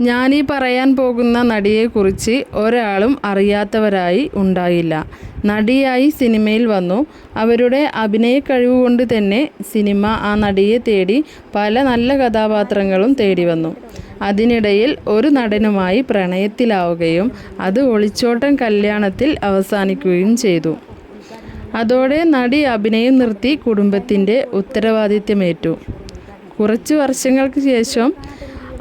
ഞാനീ പറയാൻ പോകുന്ന നടിയെക്കുറിച്ച് ഒരാളും അറിയാത്തവരായി ഉണ്ടായില്ല. നടിയായി സിനിമയിൽ വന്നു. അവരുടെ അഭിനയ കഴിവ് കൊണ്ട് തന്നെ സിനിമ ആ നടിയെ തേടി പല നല്ല കഥാപാത്രങ്ങളും തേടി വന്നു. അതിനിടയിൽ ഒരു നടനുമായി പ്രണയത്തിലാവുകയും അത് ഒളിച്ചോട്ടം കല്യാണത്തിൽ അവസാനിക്കുകയും ചെയ്തു. അതോടെ നടി അഭിനയം നിർത്തി കുടുംബത്തിന്റെ ഉത്തരവാദിത്യമേറ്റു കുറച്ച് വർഷങ്ങൾക്ക് ശേഷം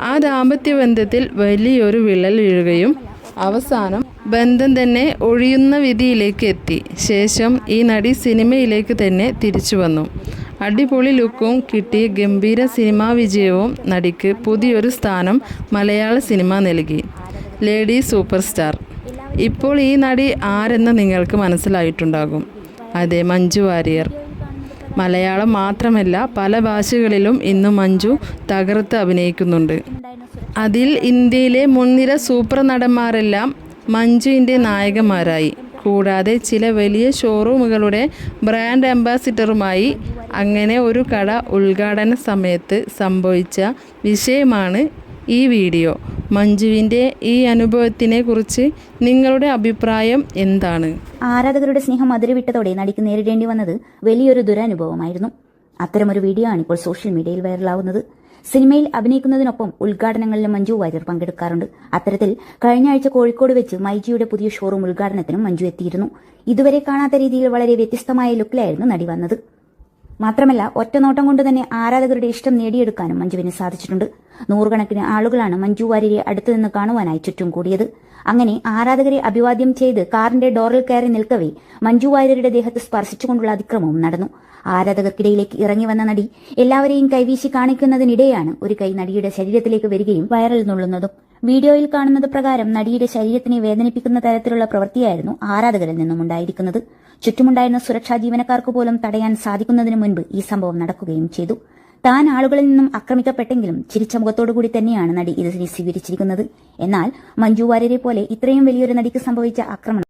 ആ ദാമ്പത്യ ബന്ധത്തിൽ വലിയൊരു വിള്ളൽ വീഴുകയും അവസാനം ബന്ധം തന്നെ ഒഴിയുന്ന വിധിയിലേക്ക് എത്തി. ശേഷം ഈ നടി സിനിമയിലേക്ക് തന്നെ തിരിച്ചു വന്നു. അടിപൊളി ലുക്കും കിട്ടി ഗംഭീര സിനിമാ വിജയവും നടിക്ക് പുതിയൊരു സ്ഥാനം മലയാള സിനിമ നൽകി. ലേഡി സൂപ്പർ സ്റ്റാർ ഇപ്പോൾ ഈ നടി ആരെന്ന് നിങ്ങൾക്ക് മനസ്സിലായിട്ടുണ്ടാകും. അതെ മഞ്ജു വാര്യർ. മലയാളം മാത്രമല്ല പല ഭാഷകളിലും ഇന്ന് മഞ്ജു തകർത്ത് അഭിനയിക്കുന്നുണ്ട്. അതിൽ ഇന്ത്യയിലെ മുൻനിര സൂപ്പർ നടന്മാരെല്ലാം മഞ്ജുവിന്റെ നായകന്മാരായി. കൂടാതെ ചില വലിയ ഷോറൂമുകളുടെ ബ്രാൻഡ് അംബാസിഡറുമായി അങ്ങനെ ഒരു കട ഉദ്ഘാടന സമയത്ത് സംഭവിച്ച വിഷയമാണ് ഈ വീഡിയോ. മഞ്ജുവിന്റെ ഈ അനുഭവത്തിനെ കുറിച്ച് നിങ്ങളുടെ അഭിപ്രായം എന്താണ്? ആരാധകരുടെ സ്നേഹം അതിരുവിട്ടതോടെ നടിക്ക് നേരിടേണ്ടി വന്നത് വലിയൊരു ദുരനുഭവമായിരുന്നു. അത്തരമൊരു വീഡിയോ ആണ് ഇപ്പോൾ സോഷ്യൽ മീഡിയയിൽ വൈറലാവുന്നത്. സിനിമയിൽ അഭിനയിക്കുന്നതിനൊപ്പം ഉദ്ഘാടനങ്ങളിലും മഞ്ജു വാര്യർ പങ്കെടുക്കാറുണ്ട്. അത്തരത്തിൽ കഴിഞ്ഞ ആഴ്ച കോഴിക്കോട് വെച്ച് മൈജിയുടെ പുതിയ ഷോറൂം ഉദ്ഘാടനത്തിനും മഞ്ജു എത്തിയിരുന്നു. ഇതുവരെ കാണാത്ത രീതിയിൽ വളരെ വ്യത്യസ്തമായ ലുക്കിലായിരുന്നു നടി വന്നത്. മാത്രമല്ല ഒറ്റനോട്ടം കൊണ്ട് തന്നെ ആരാധകരുടെ ഇഷ്ടം നേടിയെടുക്കാനും മഞ്ജുവിന് സാധിച്ചിട്ടുണ്ട്. നൂറുകണക്കിന് ആളുകളാണ് മഞ്ജു വാര്യരെ അടുത്തുനിന്ന് കാണുവാനായി ചുറ്റും കൂടിയത്. അങ്ങനെ ആരാധകരെ അഭിവാദ്യം ചെയ്ത് കാറിന്റെ ഡോറിൽ കയറി നിൽക്കവേ മഞ്ജു വാര്യരുടെ ദേഹത്ത് സ്പർശിച്ചുകൊണ്ടുള്ള അതിക്രമവും നടന്നു. ആരാധകർക്കിടയിലേക്ക് ഇറങ്ങി വന്ന നടി എല്ലാവരെയും കൈവീശി കാണിക്കുന്നതിനിടെയാണ് ഒരു കൈ നടിയുടെ ശരീരത്തിലേക്ക് വരികയും വൈറൽ നുള്ളുന്നതും. വീഡിയോയിൽ കാണുന്നത് പ്രകാരം നടിയുടെ ശരീരത്തിനെ വേദനിപ്പിക്കുന്ന തരത്തിലുള്ള പ്രവൃത്തിയായിരുന്നു ആരാധകരിൽ നിന്നും ഉണ്ടായിരിക്കുന്നത്. ചുറ്റുമുണ്ടായിരുന്ന സുരക്ഷാ ജീവനക്കാർക്ക് പോലും തടയാൻ സാധിക്കുന്നതിന് മുൻപ് ഈ സംഭവം നടക്കുകയും ചെയ്തു. താൻ ആളുകളിൽ നിന്നും ആക്രമിക്കപ്പെട്ടെങ്കിലും ചിരിച്ച മുഖത്തോടുകൂടി തന്നെയാണ് നടി ഇതിനെ സ്വീകരിച്ചിരിക്കുന്നത്. എന്നാൽ മഞ്ജു വാര്യരെ പോലെ ഇത്രയും വലിയൊരു നടിക്ക് സംഭവിച്ച ആക്രമണം